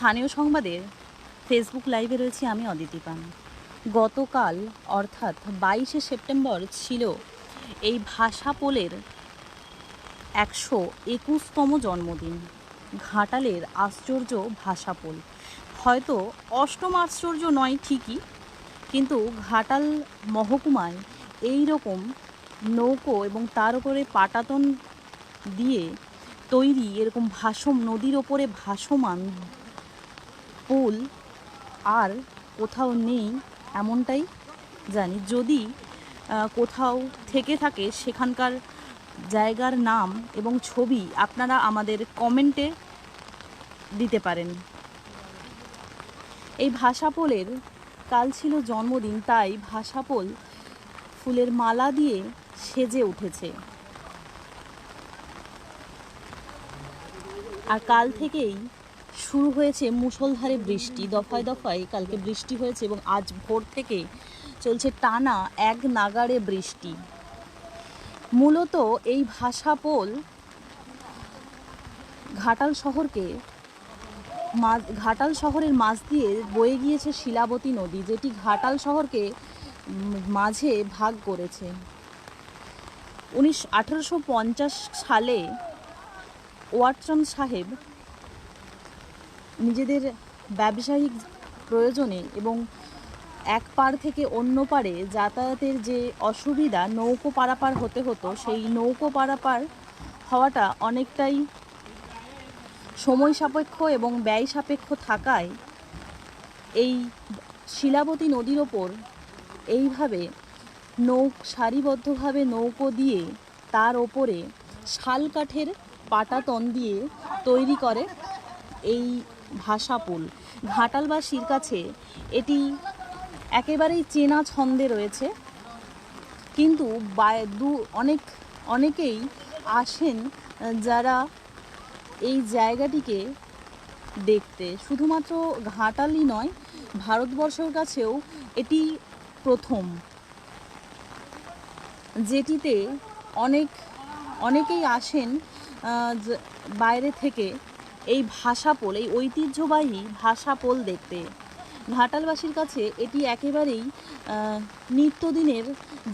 স্থানীয় সংবাদের ফেসবুক লাইভে রয়েছি আমি, অদিতি পান। গতকাল, অর্থাৎ বাইশে সেপ্টেম্বর ছিল এই ভাষা পোলের একশো একুশতম জন্মদিন, ঘাটালের আশ্চর্য ভাষা পোল। হয়তো অষ্টম আশ্চর্য নয় ঠিকই, কিন্তু ঘাটাল মহকুমায় এই রকম নৌকো এবং তার উপরে পাটাতন দিয়ে তৈরি এরকম ভাসম নদীর ওপরে ভাসমান পুল আর কোথাও নেই এমনটাই জানি। যদি কোথাও থেকে থাকে সেখানকার জায়গার নাম এবং ছবি আপনারা আমাদের কমেন্টে দিতে পারেন। এই ভাষাপোলের কাল ছিল জন্মদিন, তাই ভাষাপোল ফুলের মালা দিয়ে সেজে উঠেছে। আর কাল থেকেই শুরু হয়েছে মুষলধারে বৃষ্টি। দফায় দফায় কালকে বৃষ্টি হয়েছে এবং আজ ভোর থেকে চলছে টানা এক নাগাড়ে বৃষ্টি। মূলত এই ভাষা পোল ঘাটাল শহরকে ঘাটাল শহরের মাঝ দিয়ে বয়ে গিয়েছে শিলাবতী নদী, যেটি ঘাটাল শহরকে মাঝে ভাগ করেছে। উনিশ, আঠেরোশো সালে ওয়াটসন সাহেব নিজেদের ব্যবসায়িক প্রয়োজনে এবং এক পার থেকে অন্য পারে যাতায়াতের যে অসুবিধা নৌকো পারাপার হতে হতো, সেই নৌকো পারাপার হওয়াটা অনেকটাই সময় সাপেক্ষ এবং ব্যয় সাপেক্ষ থাকায় এই শিলাবতী নদীর ওপর এইভাবে নৌ সারিবদ্ধভাবে নৌকো দিয়ে তার ওপরে শাল কাঠের পাটাতন দিয়ে তৈরি করে এই ভাষাপুল ঘাটালবাসীর কাছে এটি একেবারেই চেনা ছন্দে রয়েছে। কিন্তু দু অনেক অনেকেই আসেন, যারা এই জায়গাটিকে দেখতে। শুধুমাত্র ঘাটালই নয়, ভারতবর্ষের কাছেও এটি প্রথম। যেটিতে অনেক অনেকেই আসেন বাইরে থেকে এই ভাষা পোল, এই ঐতিহ্যবাহী ভাষা পোল দেখতে। ঘাটালবাসীর কাছে এটি একেবারেই নিত্যদিনের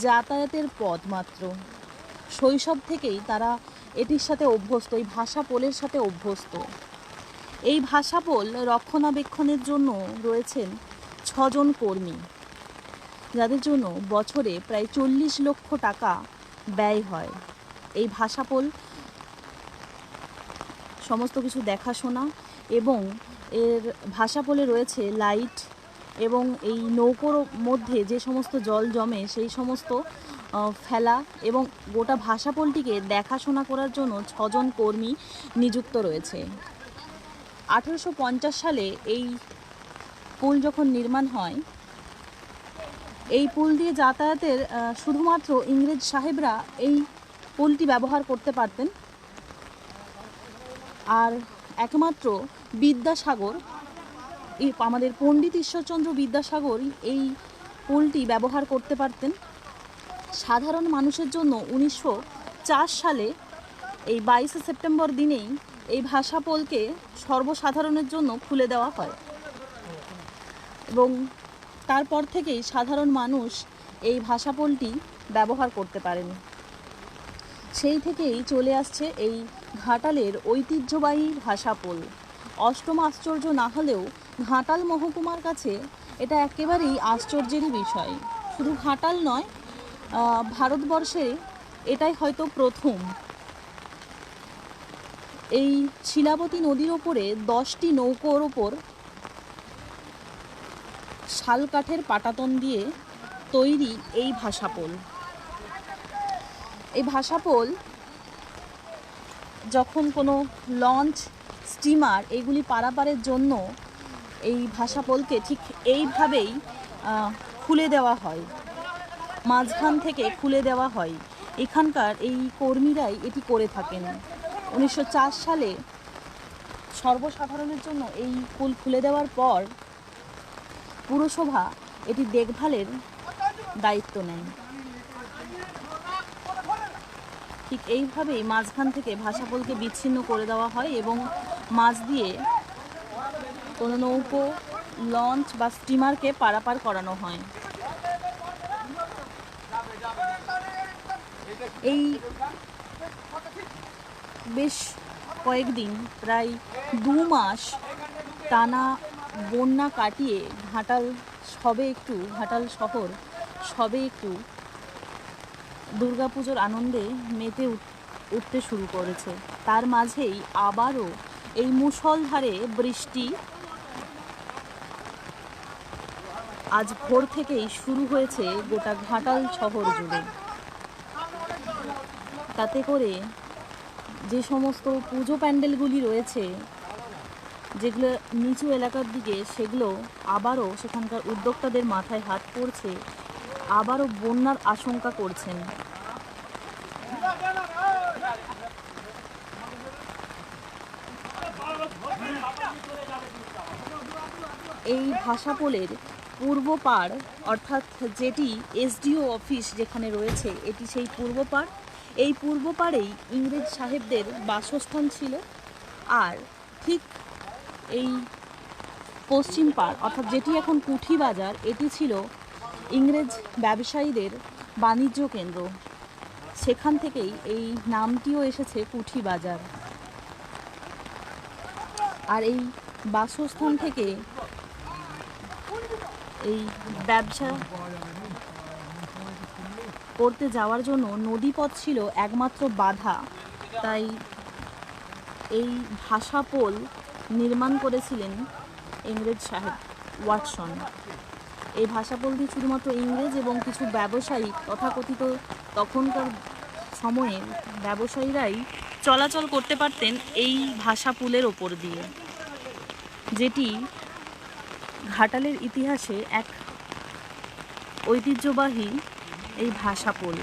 যাতায়াতের পথ মাত্র। শৈশব থেকেই তারা এটির সাথে অভ্যস্ত, এই ভাষা পোলের সাথে অভ্যস্ত। এই ভাষা পোল রক্ষণাবেক্ষণের জন্য রয়েছেন ছজন কর্মী, যাদের জন্য বছরে প্রায় চল্লিশ লক্ষ টাকা ব্যয় হয়। এই ভাষাপোল সমস্ত কিছু দেখাশোনা এবং এর ভাষাপোলে রয়েছে লাইট এবং এই নৌকোর মধ্যে যে সমস্ত জল জমে সেই সমস্ত ফেলা এবং গোটা ভাষাপোলটিকে দেখাশোনা করার জন্য ছজন কর্মী নিযুক্ত রয়েছে। আঠেরোশো পঞ্চাশ সালে এই পুল যখন নির্মাণ হয়, এই পুল দিয়ে যাতায়াতের শুধুমাত্র ইংরেজ সাহেবরা এই পুলটি ব্যবহার করতে পারতেন। আর একমাত্র বিদ্যাসাগর আমাদের পণ্ডিত ঈশ্বরচন্দ্র বিদ্যাসাগর এই পুলটি ব্যবহার করতে পারতেন। সাধারণ মানুষের জন্য উনিশশো চার সালে এই বাইশে সেপ্টেম্বর দিনেই এই ভাষা পোলকে সর্বসাধারণের জন্য খুলে দেওয়া হয়। এবং তারপর থেকেই সাধারণ মানুষ এই ভাষাপোলটি ব্যবহার করতে পারেন। সেই থেকেই চলে আসছে এই ঘাটালের ঐতিহ্যবাহী ভাষাপোল অষ্টম আশ্চর্য না হলেও ঘাটাল মহকুমার কাছে এটা একেবারেই আশ্চর্যেরই বিষয়। শুধু ঘাটাল নয় ভারতবর্ষে এটাই হয়তো প্রথম। এই শিলাবতী নদীর ওপরে দশটি নৌকোর ওপর শাল কাঠের পাটাতন দিয়ে তৈরি এই ভাষাপোল এই ভাষাপোল যখন কোনো লঞ্চ স্টিমার এইগুলি পারাপারের জন্য এই ভাষাপোলকে ঠিক এইভাবেই খুলে দেওয়া হয়। মাঝখান থেকে খুলে দেওয়া হয়। এখানকার এই কর্মীরাই এটি করে থাকেন। উনিশশো চার সালে সর্বসাধারণের জন্য এই পুল খুলে দেওয়ার পর পুরসভা এটি দেখভালের দায়িত্ব নেয় ঠিক এইভাবেই মাঝখান থেকে ভাষাপোলকে বিচ্ছিন্ন করে দেওয়া হয় এবং মাঝ দিয়ে কোনো নৌকো, লঞ্চ বা স্টিমারকে পারাপার করানো হয়। এই বেশ কয়েকদিন, প্রায় দু মাস টানা বন্যা কাটিয়ে ঘাটাল সবে একটু, ঘাটাল শহর সবে একটু দুর্গাপুজোর আনন্দে মেতে উঠ- উঠতে শুরু করেছে। তার মাঝেই আবারও এই মুষলধারে বৃষ্টি আজ ভোর থেকেই শুরু হয়েছে গোটা ঘাটাল শহর জুড়ে। তাতে করে যে সমস্ত পুজো প্যান্ডেলগুলি রয়েছে, যেগুলো নিচু এলাকার দিকে, সেগুলো আবারও সেখানকার উদ্যোক্তাদের মাথায় হাত পড়ছে, আবারও বন্যার আশঙ্কা করছেন। এই ভাষাপোলের পূর্ব পাড়, অর্থাৎ যেটি এসডিও অফিস যেখানে রয়েছে, এটি সেই পূর্ব পাড়। এই পূর্ব পাড়েই ইংরেজ সাহেবদের বাসস্থান ছিল। আর ঠিক এই পশ্চিম পাড়, অর্থাৎ যেটি এখন কুঠি বাজার, এটি ছিল ইংরেজ ব্যবসায়ীদের বাণিজ্য কেন্দ্র। সেখান থেকেই এই নামটিও এসেছে কুঠি বাজার। আর এই বাসস্থান থেকে এই ব্যবসা করতে যাওয়ার জন্য নদীপথ ছিল একমাত্র বাধা। তাই এই ভাষাপোল নির্মাণ করেছিলেন ইংরেজ সাহেব ওয়াটসন। এই ভাষা বলতে শুধুমাত্র ইংরেজ এবং কিছু ব্যবসায়ী তথাকথিত তখনকার সময়ে ব্যবসায়ীরাই চলাচল করতে পারতেন এই ভাষা পুলের ওপর দিয়ে, যেটি ঘাটালের ইতিহাসে এক ঐতিহ্যবাহী এই ভাষা ভাষাপোল